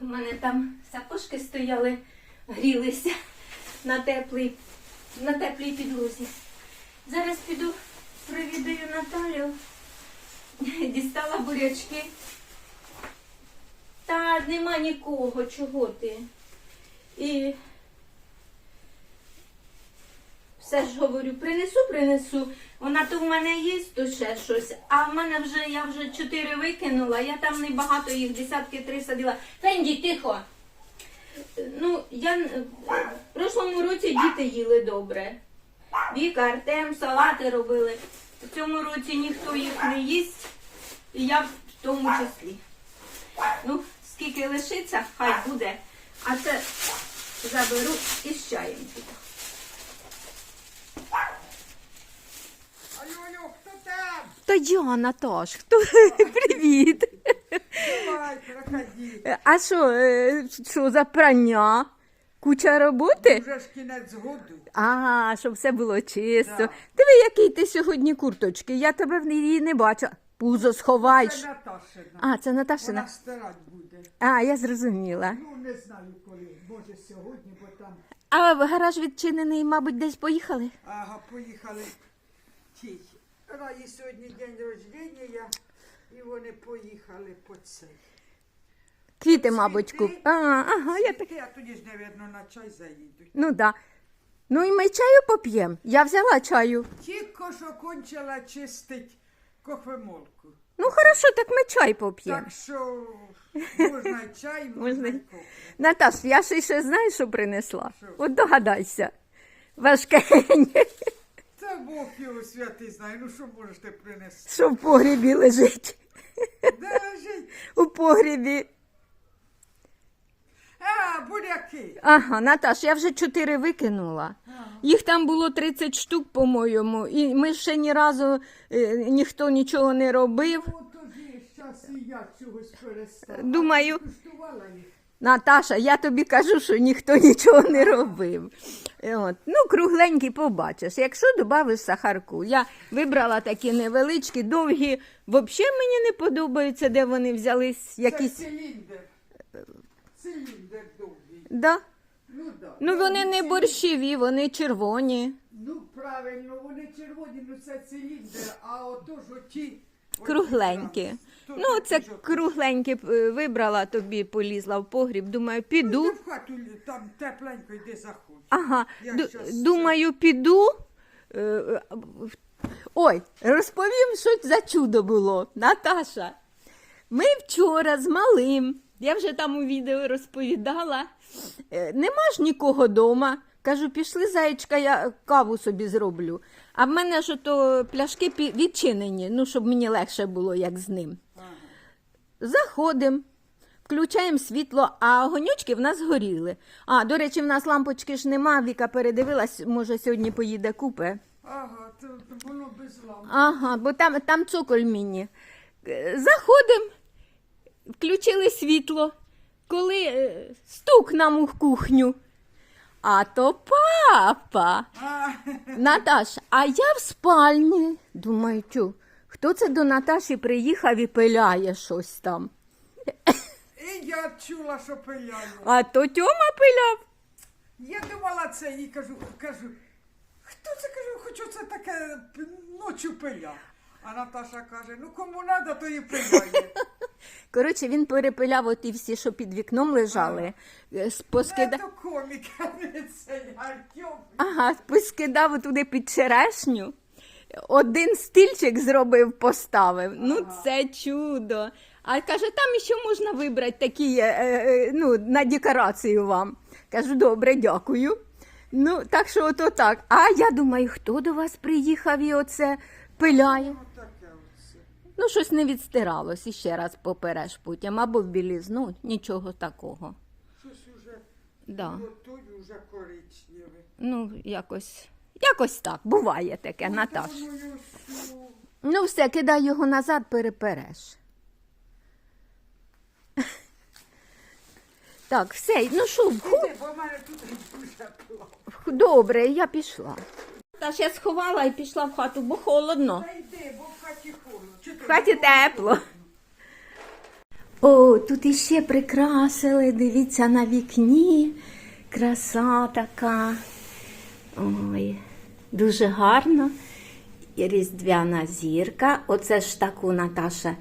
У мене там сапожки стояли, грілися на теплій, на теплій підлозі. Зараз піду провідаю Наталю. Дістала бурячки. Та нема нікого, чого ти. І все ж говорю, принесу, принесу. Вона то в мене є, то ще щось. А в мене вже я вже чотири викинула, я там не багато їх, десятки три садила. Фенді, тихо. Ну, я в прошлому році діти їли добре. Віка, Артем, салати робили. В цьому році ніхто їх не їсть, і я в тому числі. Ну, скільки лишиться, хай буде. А це заберу із чаєм піду. Алло, алло, хто там? Та я, Наташ, хто? Привіт. Давай, проходи. А що, е, що за прання? Куча роботи? Уже ж кінець году. А, щоб все було чисто. Да. Диви, який ти сьогодні курточки. Я тебе в ній не бачу. Пузо сховай. Це Наташина. А, це Наташина. Вона стирать буде. А, я зрозуміла. Ну, не знаю коли. Може сьогодні, бо там. А гараж відчинений, мабуть, десь поїхали? Ага, поїхали. Ті. Раї сьогодні день рождення, і вони поїхали по цей. Квіти, мабуть, куп. А, ага, я так. А тоді ж, навірно, на чай заїдуть. Ну да. Ну і ми чаю поп'ємо. Я взяла чаю. Тільки що кончила чистить кофемолку. Ну хорошо, так ми чай поп'ємо. Так що можна й чай, можна Можна й й- кофе. Наташ, я ще ще знаєш, що принесла? Що? От догадайся. Важкеньке, Та Бог його святий знає. Ну що можеш ти принести? що в погрібі лежить. Де лежить? У погрібі. А, буряки. Ага, Наташ, я вже чотири викинула. Їх там було 30 штук, по-моєму, і ми ще ні разу е, ніхто нічого не робив. Ну, тоді щас і я чогось перестала. Думаю, Куштувала їх. Наташа, я тобі кажу, що ніхто нічого не робив. Е, От. Ну, кругленькі побачиш. Якщо додавиш сахарку, я вибрала такі невеличкі, довгі. Взагалі мені не подобаються, де вони взялись. Це Якісь... циліндр. Циліндр довгий. Да. Ну, да. Ну вони не борщові, вони червоні. Ну, правильно, вони червоні, ну це циліндр, а ото ж оті... Кругленькі. Ну, це кругленькі е, вибрала, тобі полізла в погріб. Думаю, піду. в хату, там тепленько, йди заходь. Ага, Я ду- щас- думаю, піду. Е, е, Ой, розповім, що за чудо було. Наташа. Ми вчора з малим, я вже там у відео розповідала, е, нема ж нікого вдома. Кажу, пішли, заєчка, я каву собі зроблю. А в мене ж ото пляшки відчинені, ну, щоб мені легше було, як з ним. Заходимо, включаємо світло, а огонючки в нас горіли. А, до речі, в нас лампочки ж нема, Віка передивилась, може сьогодні поїде купе. Ага, то, то воно без лампи. Ага, бо там, там цоколь міні. Е, Заходимо, включили світло, коли е, стук нам у кухню. А то папа. Наташ, а я в спальні. Думаю, тю, хто це до Наташі приїхав і пиляє щось там. і я чула, що пиляє. А то Тьома пиляв. Я думала це і кажу, кажу, хто це кажу, хоч це таке ночі пиля. А Наташа каже, ну кому треба, то і пиляє. Коротше, він перепиляв оті всі, що під вікном лежали. Е, с- Поскида... Це то коміка, не цей Артем. Ага, поскидав туди під черешню. Один стільчик зробив, поставив. Ну, це чудо. А каже, там ще можна вибрати такі е, е, ну, на декорацію вам. Кажу, добре, дякую. Ну, так що ото так. А я думаю, хто до вас приїхав і оце пиляє? Ну щось не відстиралось, і ще раз попереш потім, або в білізну, нічого такого. Щось уже Да. готові, вже коричневе. Ну, якось, якось так, буває таке, Наташ. Ну, все, кидай його назад, перепереш. Так, все, ну що, вху- добре, я пішла. Та ж я сховала і пішла в хату, бо холодно. Та йди, бо в хаті холодно. В хаті тепло. О, тут іще прикрасили, дивіться на вікні. Краса така. Ой, дуже гарно. І різдвяна зірка. Оце ж таку Наташа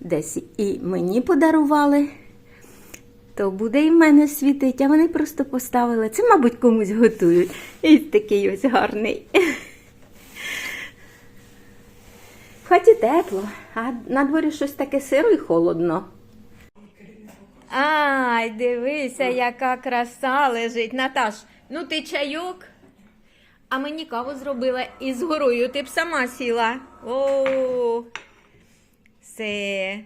десь і мені подарували. То буде і в мене світить, а вони просто поставили. Це, мабуть, комусь готують. І такий ось гарний. В хаті тепло, а на дворі щось таке сиро і холодно. Ай, дивися, яка краса лежить. Наташ, ну ти чайок, а мені каву зробила і з горою ти б сама сіла. О, все.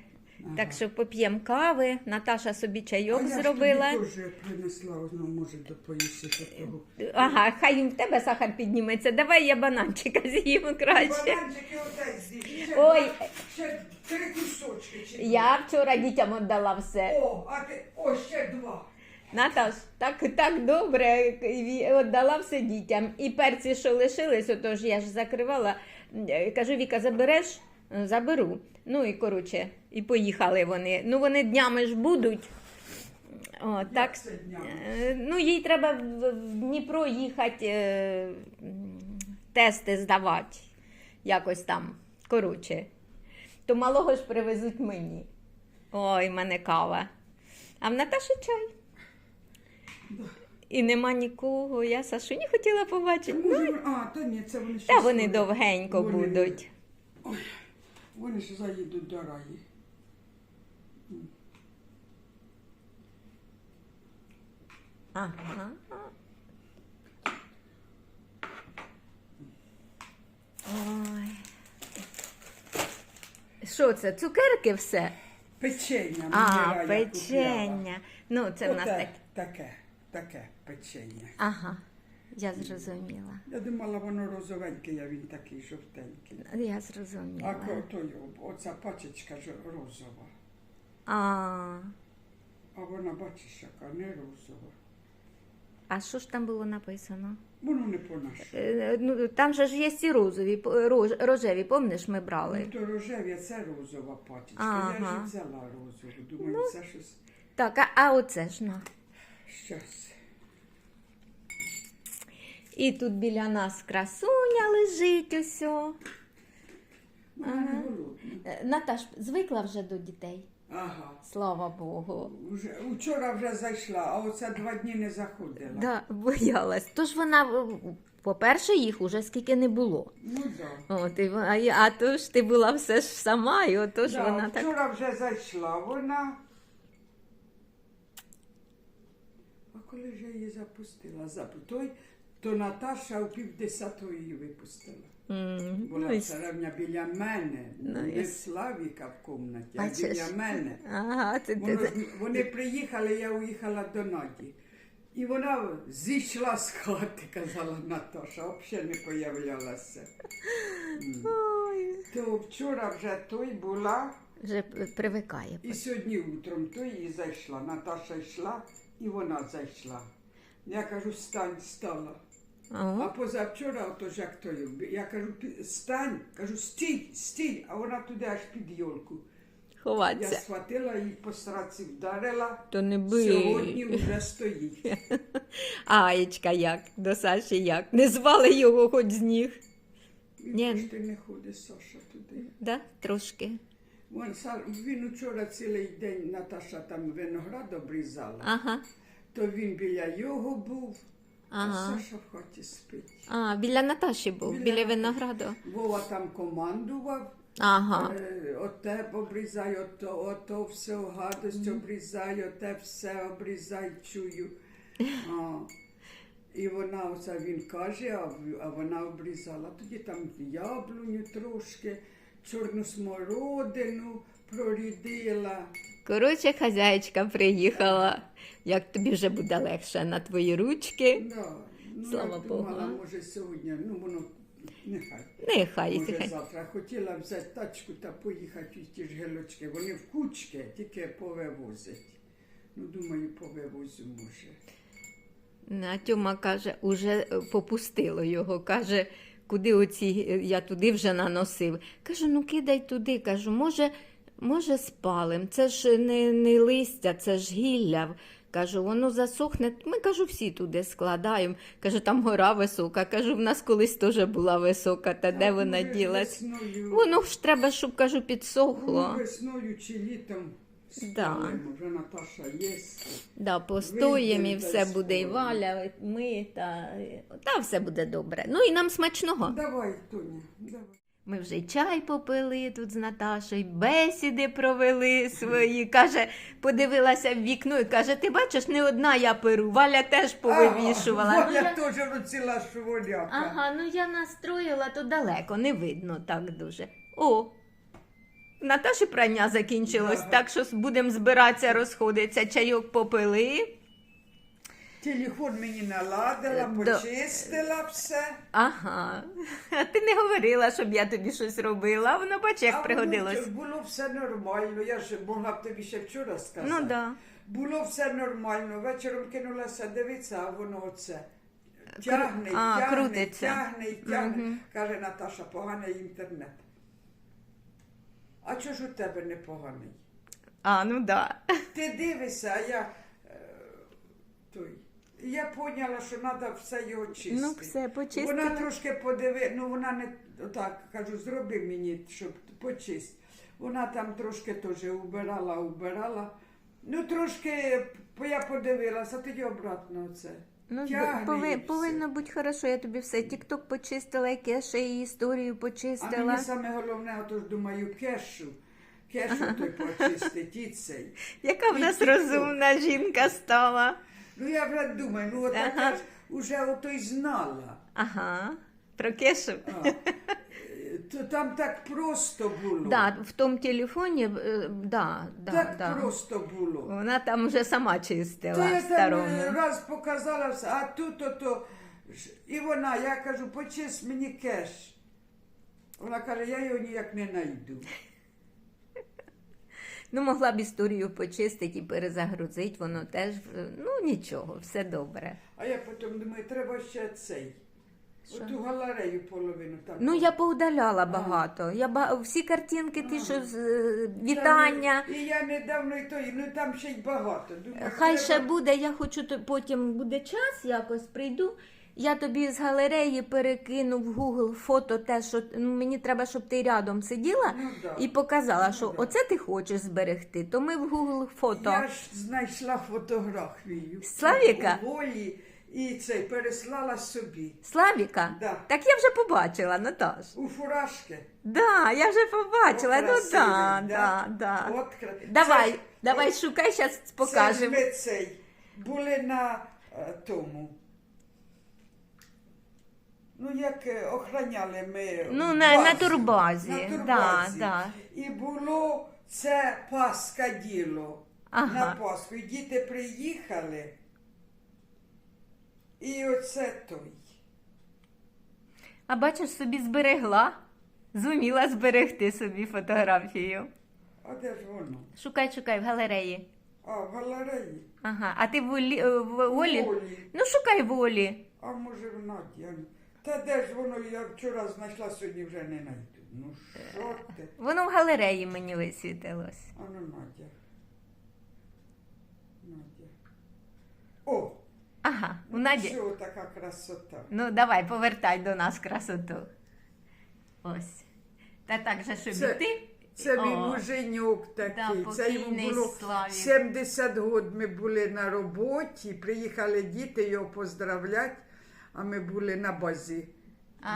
Так що поп'ємо кави. Наташа собі чайок а я зробила. ж тобі теж принесла, воно може допоїсти такого. Ага, хай в тебе сахар підніметься. Давай я бананчика з'їм краще. Бананчики отець з'їв. Ще Ой. Ще три кусочки. чи Я вчора дітям віддала все. О, а ти, о, ще два. Наташ, так, так добре віддала все дітям. І перці, що лишились, отож я ж закривала. Кажу, Віка, забереш? «Е, Заберу. Ну і коротше, і поїхали вони. Ну вони днями ж будуть. О, так, це днями? Е, ну, їй треба в, Дніпро їхати, е, тести здавати. Якось там. Коротше. То малого ж привезуть мені. Ой, мене кава. А в Наташі чай. І нема нікого. Я Сашуні хотіла побачити. Ну, Може, а, та ні, це вони ще та вони довгенько Вони- будуть. Вони ж заїдуть до раї. Ага. Ой. Що це? Цукерки все? Печення. А, печення. Ну, це в нас Оте, так. таке, таке печення. Ага, я зрозуміла. Я думала, воно розовеньке, а він такий жовтенький. Я А зрозуміла. ко- той, оця пачечка ж розова. А, А вона, бачиш, яка не розова. а що ж там було написано? Воно не по нашому. Е, Ну, там же ж є і розові, рож- рожеві, помниш, ми брали. Ну, то рожеві, це розова пачечка. Я Ага. Ну. ж взяла розову. Думаю, це щось. Так, а, а оце ж на. Щас. І тут біля нас красуня лежить усьо. Ага. Е, Наташ, звикла вже до дітей. Ага. Слава Богу. Уже, вчора вже зайшла, а оце два дні не заходила. Да, боялась. Тож вона, по-перше, їх уже скільки не було. Ну да. От, і, вона- а, а то ж ти була все ж сама, і отож да, вона так. вчора вже зайшла вона. А коли ж я її запустила? Зап... Той, то Наташа у півдесятої її випустила. М, Була ну, царевня біля мене, Ну, не і в Славіка в кімнаті, а Бачиш? біля мене. Ага, це, Воно, ж- вони приїхали, я уїхала до Наді. І вона зійшла з хати, казала Наташа, взагалі не появлялася. Ой, То вчора вже той була, вже привикає. і сьогодні утром той і зайшла. Наташа йшла, і вона зайшла. Я кажу, стань, стала. А позавчора, отож як той, я кажу, «Пі- стань, кажу, стій, стій, а вона туди аж під йолку. Я ховатися. схватила її по сраці вдарила. То не бий. Сьогодні вже стоїть. Аєчка як, до Саші як. Не звали його хоч з ніг. Ні. Він ти не ходить, Саша, туди. Да? Трошки. Вон, Са- він вчора цілий день Наташа там виноград обрізала, Ага. то він біля його був, Ага. а Саша в хаті спить. А, біля Наташі був, Біля біля, винограду. Вова там командував, Ага. е, оте обрізай, ото, ото все гадость обрізай, оте все обрізай, чую. А, і вона оце він каже, а, в- а вона обрізала. Тоді там яблуню трошки, чорну смородину прорідила. Коротше, хазяєчка приїхала. Як тобі вже буде легше на твої ручки. Да. Ну, Слава я Богу, думала, може сьогодні, ну воно нехай. Нехай, Може нехай. завтра хотіла взяти тачку та поїхати у ті ж гелочки. Вони в кучки, тільки повивозять. Ну, думаю, повивозю може. А Тьома каже, уже е, попустило його. Каже, куди оці, я туди вже наносив. Кажу, ну кидай туди. Кажу, може, може, спалим. Це ж не, не листя, це ж гілля. Кажу, воно засохне. Ми кажу, всі туди складаємо. Каже, там гора висока. Кажу, в нас колись теж була висока, та де вона Ну, ділась? весною- Воно ж треба, щоб кажу, Ну, підсохло. весною чи літом Да. вже Наташа є. Да, постоїмо і все буде, і валя, і ми, та, та все буде добре. Ну і нам смачного. Давай, Тоня, давай. Ми вже й чай попили тут з Наташою, бесіди провели свої. Каже, подивилася в вікно і каже: ти бачиш, не одна я перу, Валя теж повивішувала. Ага, Ну, я я- теж ціла шволяка. Ага, ну я настроїла то далеко, не видно так дуже. О! в Наташі прання закінчилось, Ага. так що будемо збиратися, розходитися. Чайок попили. Телефон мені наладила, Да. почистила все. Ага. А ти не говорила, щоб я тобі щось робила, а воно бач, як А пригодилось. Було, було все нормально. Я ж могла б тобі ще вчора сказати. Ну да. Було все нормально. Вечором кинулася дивитися, а воно оце. Тягне, а, тягне, крутиться. тягне тягне. Мгм. Каже Наташа, поганий інтернет. А чого ж у тебе не поганий? А, ну да. Ти дивишся, а я е, той. Я поняла, що треба все його чистити. Ну, все, почистила. Вона трошки подиви, ну вона не так, кажу, зроби мені, щоб почисть. Вона там трошки теж убирала, убирала. Ну, трошки я подивилася, тоді обратно це. Ну, Тягне пови- все. повинно бути хорошо, я тобі все. Тік-ток почистила, я ще і історію А почистила. мені саме головне, отож думаю, кешу. Кешу той почистить, і цей. Яка в І нас TikTok. розумна жінка стала. Ну я вже думаю, ну от Ага. ж уже ото й знала. Ага. Про кешу. А, е, то там так просто було. Да, в тому телефоні, е, да, да, так да. просто було. Вона там вже сама То чистила я там е, раз показала, все, а тут ото. І вона, я кажу, почисть мені кеш. Вона каже, я його ніяк не знайду. Ну, могла б історію почистити і перезагрузити, воно теж, ну нічого, все добре. А я потім думаю, треба ще цей. Що? Оту галерею половину там. Ну, я поудаляла багато. Я ба... Всі картинки, ті, що з е, Там, вітання. І я недавно і той, ну там ще й багато. Думаю, Хай треба- ще буде, я хочу то потім буде час, якось прийду. Я тобі з галереї перекину в Google фото те, що ну, мені треба, щоб ти рядом сиділа Ну, да. і показала, Ну, що да. оце ти хочеш зберегти, то ми в Google фото. Я ж знайшла фотографію. Славіка? У Волі і цей переслала собі. Славіка? Да. Так я вже побачила, Наташ. У фуражки. Да, я вже побачила. Ну красивий, да, да, да. От, кра- Давай, Це ж- давай, шукай, зараз Це ж покажемо. ми цей були на е, тому. Ну, як е, охраняли ми. Ну, базу, на, на турбазі. На турбазі. да. І було це Пасха діло. Ага. На Пасху. І діти приїхали. І оце той. А бачиш, собі зберегла. Зуміла зберегти собі фотографію. А де ж воно? Шукай, шукай в галереї. А, в галереї. Ага. А ти в Олі, е, в Олі? Волі. Ну, шукай в Олі. А може в Наді? Та де ж воно я вчора знайшла, сьогодні вже не знайду. Ну що ти? Воно в галереї мені висвітилось. А ну Надя. Надя. О! Ага, у ну Наді. Що така красота? Ну, давай, повертай до нас красоту. Ось. Та так же, щоб Це- і ти. Це О, мій муженюк Да, такий. це йому покійний було Славік. 70 років. Ми були на роботі, приїхали діти його поздравляти, а ми були на базі.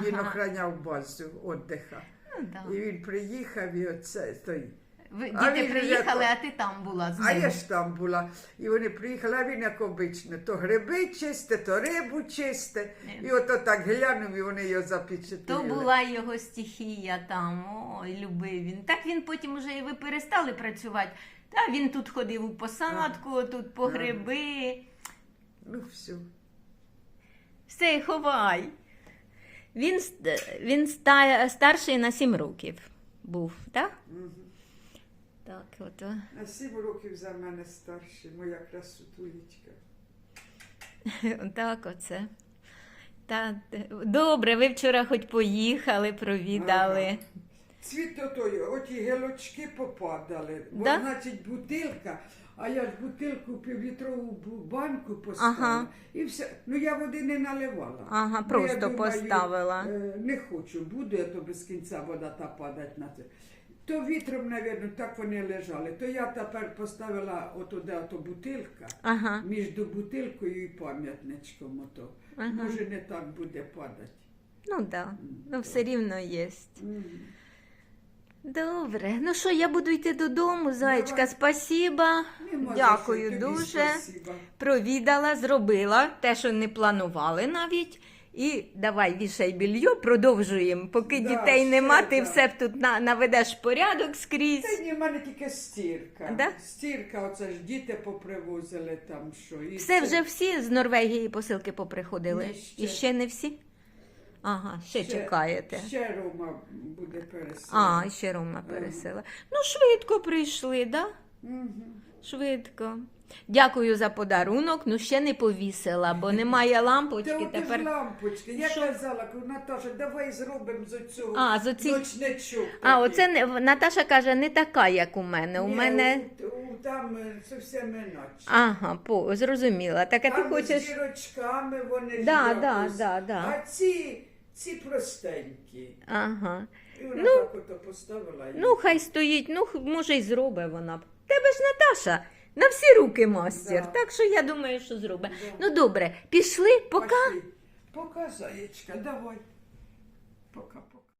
Він охраняв базу віддиха. Ну, да. І він приїхав і оце той. Ви, А діти він приїхали, як- а ти там була з А я ж там була. І вони приїхали, а він як обично, то гриби чисте, то рибу чисте. І ото так глянув, і вони його запечатлили. То була його стихія там, ой, любив він. Так він потім уже і ви перестали працювати. Та він тут ходив у посадку, тут по гриби. Ну все. Все, ховай. Він, він ста, старший на сім років був, так? Так, от. На сім років за мене старший, моя красотулечка. Так, оце. Та, добре, ви вчора хоч поїхали, провідали. Ага. цвіт отої, оті гелочки попадали. Бо, значить, бутилка, а я ж бутилку півлітрову банку поставила. Ага. І все. Ну я води не наливала. Ага, Ну, я просто поставила. е, Не хочу, буде то без кінця вода та падать на це. То вітром, мабуть, так вони лежали. То я тепер поставила отуди ото бутилка Ага. між бутилкою і пам'ятничком. Ото. Ага. Може не так буде падати. Ну так, да. ну все рівно є. Мгм. Добре. Ну що, я буду йти додому, зайчка. Давай. Спасіба. Нема за Дякую що, тобі дуже. спасіба. Провідала, зробила те, що не планували навіть. І давай вішай більйо, продовжуємо. Поки Да, дітей ще, нема, ти да. все тут на, наведеш порядок Та скрізь. ні, в мене тільки стірка. Да? Стірка, оце ж діти попривозили там що. І Все це- вже всі з Норвегії посилки поприходили. Ні, ще. І ще не всі? Ага, ще, чекаєте. Ще Рома буде переселити. А, ще Рома пересила. Ну, швидко прийшли, да? Мгм. Швидко. Дякую за подарунок. Ну ще не повісила, бо немає лампочки. ж Тепер. лампочки. Я Що? казала, Наташа, давай зробимо з цього А, з оці- ночничок. А, оце не Наташа каже, не така, як у мене. У Ні, мене. у- у- там е, зовсім інакше. Ага, по, зрозуміла. Так а ти Там хочеш. з зірочками вони Да, да, да, да. А ці, ці простенькі. Ага. І вона Ну, так ото поставила. і- Ну, хай стоїть, ну х- може й зробить вона. Тебе ж Наташа. На всі руки мастер. Да. Так що я думаю, що зробить. Да. Ну добре, пішли, пока. Пошли. Пока, заєчка, давай. Пока, пока.